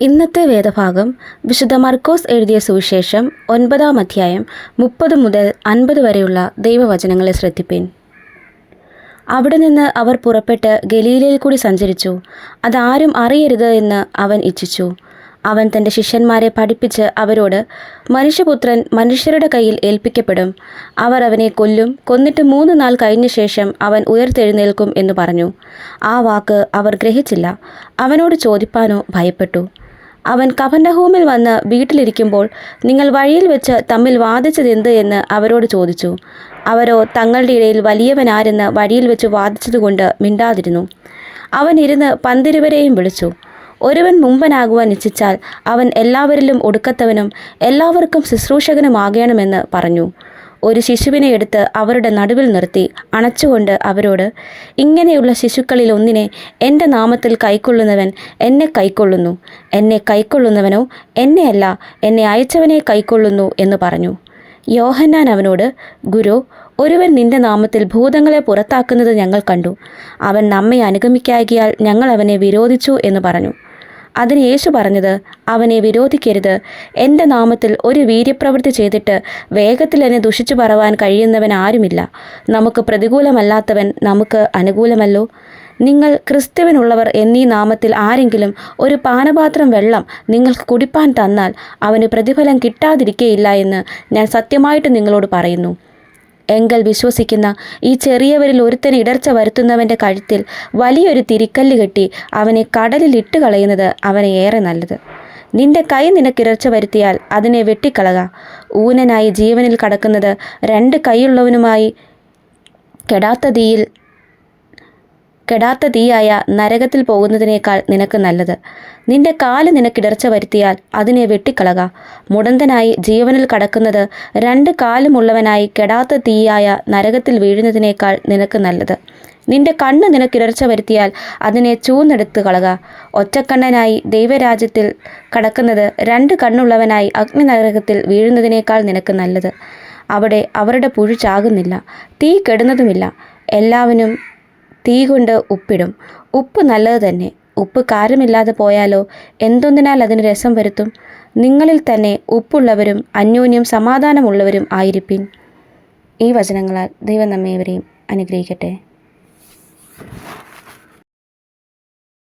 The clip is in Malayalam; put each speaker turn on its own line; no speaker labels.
ഇന്നത്തെ വേദഭാഗം വിശുദ്ധ മർക്കോസ് എഴുതിയ സുവിശേഷം ഒൻപതാം അധ്യായം മുപ്പത് മുതൽ അൻപത് വരെയുള്ള ദൈവവചനങ്ങളെ ശ്രദ്ധിപ്പിൻ. അവിടെ നിന്ന് അവർ പുറപ്പെട്ട് ഗലീലയിൽ കൂടി സഞ്ചരിച്ചു. അതാരും അറിയരുത് എന്ന് അവൻ ഇച്ഛിച്ചു. അവൻ തന്റെ ശിഷ്യന്മാരെ പഠിപ്പിച്ച് അവരോട് മനുഷ്യപുത്രൻ മനുഷ്യരുടെ കയ്യിൽ ഏൽപ്പിക്കപ്പെടും. അവർ അവനെ കൊല്ലും. കൊന്നിട്ട് മൂന്ന് നാൾ കഴിഞ്ഞ ശേഷം അവൻ ഉയർത്തെഴുന്നേൽക്കും എന്ന് പറഞ്ഞു. ആ വാക്ക് അവർ ഗ്രഹിച്ചില്ല. അവനോട് ചോദിപ്പാനോ ഭയപ്പെട്ടു. അവൻ കഫൻഡഹൂമിൽ വന്ന് വീട്ടിലിരിക്കുമ്പോൾ നിങ്ങൾ വഴിയിൽ വെച്ച് തമ്മിൽ വാദിച്ചതെന്ത് എന്ന് അവരോട് ചോദിച്ചു. അവരോ തങ്ങളുടെ ഇടയിൽ വലിയവനാരെന്ന് വഴിയിൽ വെച്ച് വാദിച്ചതുകൊണ്ട് മിണ്ടാതിരുന്നു. അവൻ ഇരുന്ന് പന്തിരുവരെയും വിളിച്ചു. ഒരുവൻ മുമ്പനാകുവാൻ ഇച്ഛിച്ചാൽ അവൻ എല്ലാവരിലും ഒടുക്കത്തവനും എല്ലാവർക്കും ശുശ്രൂഷകനുമാകണമെന്ന് പറഞ്ഞു. ഒരു ശിശുവിനെ എടുത്ത് അവരുടെ നടുവിൽ നിർത്തി അണച്ചുകൊണ്ട് അവരോട് ഇങ്ങനെയുള്ള ശിശുക്കളിൽ ഒന്നിനെ എന്റെ നാമത്തിൽ കൈക്കൊള്ളുന്നവൻ എന്നെ കൈക്കൊള്ളുന്നു. എന്നെ കൈക്കൊള്ളുന്നവനോ എന്നെയല്ല എന്നെ അയച്ചവനെ കൈക്കൊള്ളുന്നു എന്ന് പറഞ്ഞു. യോഹന്നാൻ അവനോട് ഗുരു ഒരുവൻ നിന്റെ നാമത്തിൽ ഭൂതങ്ങളെ പുറത്താക്കുന്നത് ഞങ്ങൾ കണ്ടു. അവൻ നമ്മെ അനുഗമിക്കാകിയാൽ ഞങ്ങൾ അവനെ വിരോധിച്ചു എന്ന് പറഞ്ഞു. അതിന് യേശു പറഞ്ഞത് അവനെ വിരോധിക്കരുത്. എന്റെ നാമത്തിൽ ഒരു വീര്യപ്രവൃത്തി ചെയ്തിട്ട് വേഗത്തിൽ എന്നെ ദുഷിച്ചു പറവാൻ കഴിയുന്നവൻ ആരുമില്ല. നമുക്ക് പ്രതികൂലമല്ലാത്തവൻ നമുക്ക് അനുകൂലമല്ലോ. നിങ്ങൾ ക്രിസ്തുവിനുള്ളവർ എന്നീ നാമത്തിൽ ആരെങ്കിലും ഒരു പാനപാത്രം വെള്ളം നിങ്ങൾക്ക് കുടിപ്പാൻ തന്നാൽ അവന് പ്രതിഫലം കിട്ടാതിരിക്കയില്ല എന്ന് ഞാൻ സത്യമായിട്ട് നിങ്ങളോട് പറയുന്നു. എങ്കൽ വിശ്വസിക്കുന്ന ഈ ചെറിയവരിൽ ഒരുത്തന് ഇടർച്ച വരുത്തുന്നവന്റെ കഴുത്തിൽ വലിയൊരു തിരിക്കല്ല് കെട്ടി അവനെ കടലിൽ ഇട്ട് കളയുന്നത് അവനെ ഏറെ നല്ലത്. നിന്റെ കൈ നിനക്കിടർച്ച വരുത്തിയാൽ അതിനെ വെട്ടിക്കളക. ഊനനായി ജീവനിൽ കടക്കുന്നത് രണ്ട് കൈയുള്ളവനുമായി കെടാത്ത തീയിൽ കെടാത്ത തീയായ നരകത്തിൽ പോകുന്നതിനേക്കാൾ നിനക്ക് നല്ലത്. നിന്റെ കാൽ നിനക്കിടർച്ച വരുത്തിയാൽ അതിനെ വെട്ടിക്കളക. മുടന്തനായി ജീവനിൽ കടക്കുന്നത് രണ്ട് കാലുമുള്ളവനായി കെടാത്ത തീയായ നരകത്തിൽ വീഴുന്നതിനേക്കാൾ നിനക്ക് നല്ലത്. നിന്റെ കണ്ണ് നിനക്കിടർച്ച വരുത്തിയാൽ അതിനെ ചൂന്നെടുത്ത് കളക. ഒറ്റക്കണ്ണനായി ദൈവരാജ്യത്തിൽ കടക്കുന്നത് രണ്ട് കണ്ണുള്ളവനായി അഗ്നി നരകത്തിൽ വീഴുന്നതിനേക്കാൾ നിനക്ക് നല്ലത്. അവിടെ അവരുടെ പുഴു ചാകുന്നില്ല. തീ കെടുന്നതുമില്ല. എല്ലാവനും തീ കൊണ്ട് ഉപ്പിടും. ഉപ്പ് നല്ലത് തന്നെ. ഉപ്പ് കാരമില്ലാതെ പോയാലോ? എന്തൊന്നിനാൽ അതിന് രസം വരുത്തും? നിങ്ങളിൽ തന്നെ ഉപ്പുള്ളവരും അന്യോന്യം സമാധാനമുള്ളവരും ആയിരിപ്പിൻ. ഈ വചനങ്ങളാൽ ദൈവം നമ്മേവരെയും അനുഗ്രഹിക്കട്ടെ.